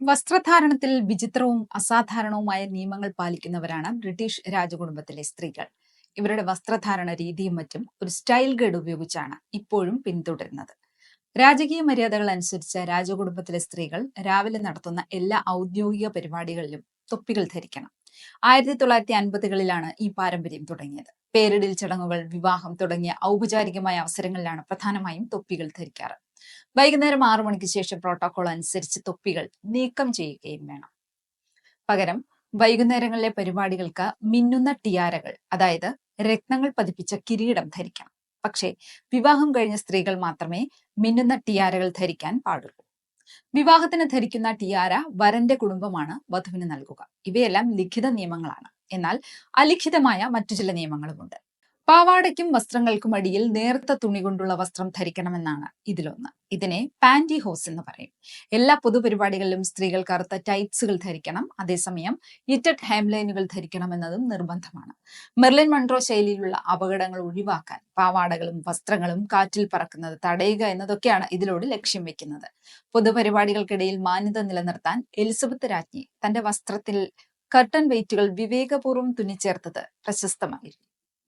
വസ്ത്രധാരണത്തിൽ വിചിത്രവും അസാധാരണവുമായ നിയമങ്ങൾ പാലിക്കുന്നവരാണ് ബ്രിട്ടീഷ് രാജകുടുംബത്തിലെ സ്ത്രീകൾ. ഇവരുടെ വസ്ത്രധാരണ രീതിയും മറ്റും ഒരു സ്റ്റൈൽ ഗൈഡ് ഉപയോഗിച്ചാണ് ഇപ്പോഴും പിന്തുടരുന്നത്. രാജകീയ മര്യാദകൾ അനുസരിച്ച് രാജകുടുംബത്തിലെ സ്ത്രീകൾ രാവിലെ നടത്തുന്ന എല്ലാ ഔദ്യോഗിക പരിപാടികളിലും തൊപ്പികൾ ധരിക്കണം. ആയിരത്തി തൊള്ളായിരത്തി അൻപതുകളിലാണ് ഈ പാരമ്പര്യം തുടങ്ങിയത്. പേരിടിൽ ചടങ്ങുകൾ വിവാഹം തുടങ്ങിയ ഔപചാരികമായ അവസരങ്ങളിലാണ് പ്രധാനമായും തൊപ്പികൾ ധരിക്കാറ്. വൈകുന്നേരം ആറു മണിക്ക് ശേഷം പ്രോട്ടോകോൾ അനുസരിച്ച് തൊപ്പികൾ നീക്കം ചെയ്യുകയും വേണം. പകരം വൈകുന്നേരങ്ങളിലെ പരിപാടികൾക്ക് മിന്നുന്ന ടിയാരകൾ അതായത് രക്തങ്ങൾ പതിപ്പിച്ച കിരീടം ധരിക്കണം പക്ഷേ വിവാഹം കഴിഞ്ഞ സ്ത്രീകൾ മാത്രമേ മിന്നുന്ന ടിയാരകൾ ധരിക്കാൻ പാടുള്ളൂ. വിവാഹത്തിന് ധരിക്കുന്ന ടിയാര വരന്റെ കുടുംബമാണ് വധുവിന് നൽകുക. ഇവയെല്ലാം ലിഖിത നിയമങ്ങളാണ്. എന്നാൽ അലിഖിതമായ മറ്റു ചില നിയമങ്ങളുമുണ്ട്. പാവാടയ്ക്കും വസ്ത്രങ്ങൾക്കും അടിയിൽ നേർത്ത തുണി കൊണ്ടുള്ള വസ്ത്രം ധരിക്കണമെന്നാണ് ഇതിലൊന്ന്. ഇതിനെ പാന്റി ഹോസ് എന്ന് പറയും. എല്ലാ പൊതുപരിപാടികളിലും സ്ത്രീകൾ കറുത്ത ടൈറ്റ്സുകൾ ധരിക്കണം. അതേസമയം ഇറ്റഡ് ഹാംലൈനുകൾ ധരിക്കണമെന്നതും നിർബന്ധമാണ്. മെർലിൻ മൺട്രോ ശൈലിയിലുള്ള അപകടങ്ങൾ ഒഴിവാക്കാൻ പാവാടകളും വസ്ത്രങ്ങളും കാറ്റിൽ പറക്കുന്നത് തടയുക എന്നതൊക്കെയാണ് ഇതിലൂടെ ലക്ഷ്യം വെക്കുന്നത്. പൊതുപരിപാടികൾക്കിടയിൽ മാന്യത നിലനിർത്താൻ എലിസബത്ത് രാജ്ഞി തന്റെ വസ്ത്രത്തിൽ കർട്ടൻ വെയിറ്റുകൾ വിവേകപൂർവം തുന്നിച്ചേർത്തത് പ്രശസ്തമായിരുന്നു.